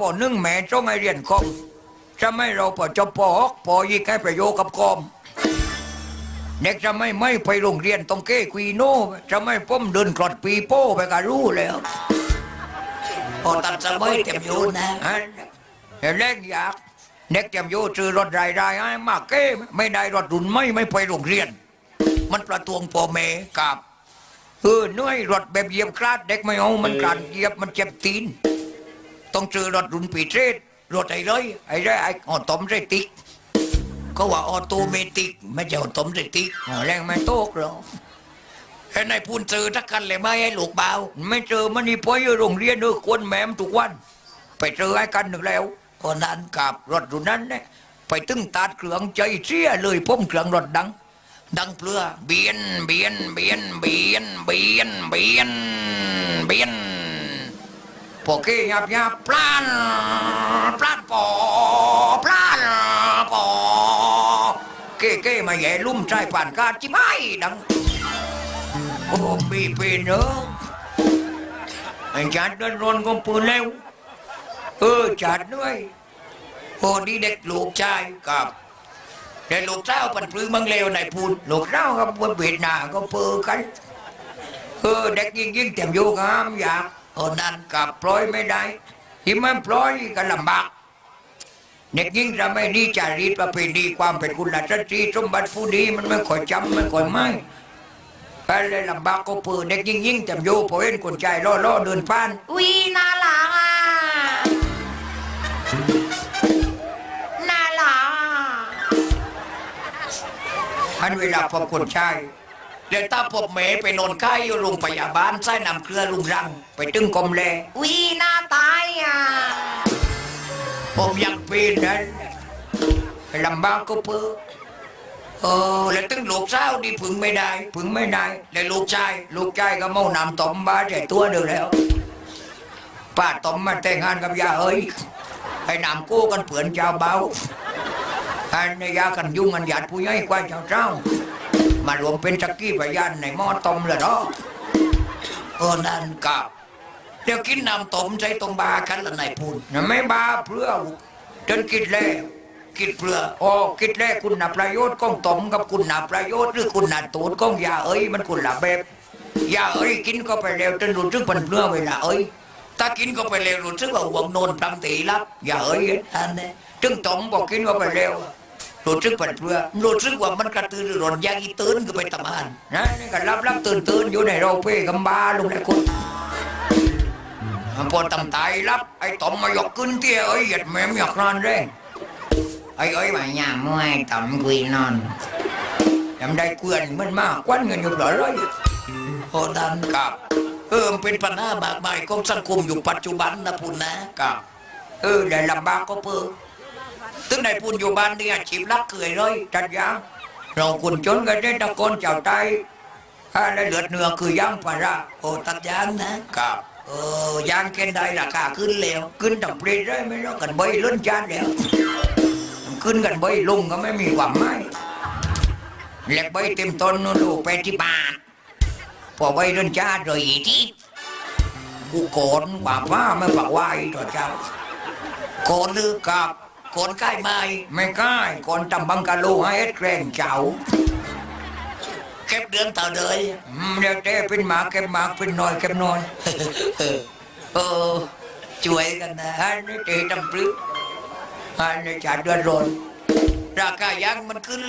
ปหนึ่งแม่จ้องให้เรียนคอมจะไม่เราปอจบปหกปอยี่แค่ประโยชน์กับคอมเด็กจะไม่ไม่ไปโรงเรียนต้องเก้คุยโน่จะไม่ป้มเดินกรอดปีโป้ไปก็รู้แล้วพอตัดสมัยเต็มอยู่นะอันเห็นเล็กอยากเด็กจำโยซื้อรถรายได้ให้มากเก้ไม่ได้รถรุ่นไม่ไม่ไปโรงเรียน มันประท้วงพ่อแม่กับเออเหนื่อยรถแบบเหยียบคลาดเด็กไม่เอามันการเหยียบมันเจ็บตีน ต้องซื้อรถรุ่นปีเทศรถไอ้เลยไอ้ไรไอ้ออตอมไรติกก็ว่าออโตเมติก ไม่ใช่ออตอมไรติกแรงไม่โตกหรอกไอ้นายพูนซื้อทักกันเลยไหมไอ้ลูกเบาไม่เจอมันนี่พออยู่โรงเรียนเออควรแหมมทุกวัน ไปเจอไอ้กันหนึ่งแล้วคนนั้นกับรถรุ่นนั้นเนี่ยไปตึงตัดเครื่องใจเสียเลยพ่มเครื่องรถดัง ดังเปลือเบียนเบียนเบียนเบียนเบียนเบียนเบียน พวกกี้ยับยับพลานพลานปอพลานปอเก้เก้มาแย่ลุ่มใจผ่านกาจิบายดังโอ้ปีป็นเนอะไอ้จัดเดินรนก็ปืนแล้วเออจัดด้วยโอ้ดีเด็กลูกชายกับแต่ลูกเจ้าปันปลื้มมังเลวในพูดลูกเจ้าก็ปวดเบียดหน้าก็เปือกันเออเด็กยิ่งยิ่งเต็มโยกามอยาก โอ้นั่นกับปล่อยไม่ได้ ที่มันปล่อยก็ลำบากเด็กยิ่งจะไม่ดีจารีตประเพณีความเป็นกุลสตรีสมบัติผู้ดีมันไม่ค่อยจำไม่ค่อยไม่ก็เลยลำบากก็เปือเด็กยิ่งยิ่งเต็มโยพอเห็นคนใจล่อล่อๆเดินผ่านอุ้ยน่ารักอะน่ารักอะอันเวลาพบคนชาย เดี๋ยวตาพบเมไปนอนไข้อยู่โรงพยาบาลใส่น้ำเกลือลุงรัง ไปตึงกลมแลอุ้ยน่าตายอะผมยังปีนนั้นลำบากก็เพื่อเออแล้วตึงลูกสาวดีพึงไม่ได้พึงไม่ได้แล้วลูกชายลูกชายก็เมานำตอมบ้าแต่ตัวเดียวแล้วป้าตอมมาแต่งงานกับยาเอ้ยให้นำกู้กันเผื่อนเจ้าเบาให้ในยากันยุ่งกันหยาดผู้ใหญ่กว่าเจ้าเจ้า มารวมเป็นจักกี้พยานในหม้อต้มเลยเนาะเออนั่นกับเดี๋ยวกินน้ำต้มใส่ตรงบากันละนายพูนนะไม่บาเพื่อจนกินแล้วกินเพื่อโอ้กินแล้วคุณนับประโยชน์ก้องต้มกับคุณนับประโยชน์หรือคุณนับตูดก้องยาเอ้ยมันคุณละแบบยาเอ้ยกินก็ไปแล้วจนรู้สึกมันเพื่อเวลาเอ้ยถ้ากินก็ไปแล้วรู้สึกว่าหวงโนนพลังตีรับยาเอ้ยอันนี้จึงต้มบอกกินก็ไปแล้ว รู้สึกมันเพื่อรู้สึกว่ามันกระตือรือร้นยากอีตื่นก็ไปทำงานนะนี่ก็รับรับตื่นตื่นอยู่ในเราเพ่กำบาลงในคุณพอตำตายรับ ไอ้ตอมมายกขึ้นเตี้ยเอ้ยเหยียดแม่มอยากนอนเลยไอ้เอ้มาย่ามวยตอมกุยนอนยำได้เกวียนมันมากกวันเงินอยู่หลายร้อยพอดันกับเออเป็นปัญหามากมายของสังคมอยู่ปัจจุบันนะพุ่นนะกับเออได้ลำบากก็เพิ่ ตึงในพุ่นอยู่บ้านเนี่ยชีพรักเกยเลยจัดยางเราคนจนกันได้ตะโกนเจ้าใจอะไรเหลือดเนื้อคือย่างปลาร้าโอ้ตัดยางนะกับเออยางเกณฑ์ใดราคาขึ้นแล้ว ขึ้นต่ำปรีได้ไหมล่ะกันใบล้นจานแล้ว ขึ้นกันใบลุงก็ไม่มีความหมายเหล็กใบเต็มต้นนู่นลูไปที่บาทพอใบล้นจานเลยอีที่กูโกนกว่าว่าไม่ปักไหวต่อเจ้าโกนหรือกับ โกนใกล้ไหมไม่ใกล้โกนตำบังกะโลให้เอ็ดแกล้งเจ้าเก็บเดือนต่อเลยอืมเดี๋ยวเต้เป็นหมาเก็บหมาเป็นน้อยเก็บน้อยเออช่วยกันนะอันนี้เตะตำปรึกอันนี้จัดเดือนร้อนราคายางมันขึ้น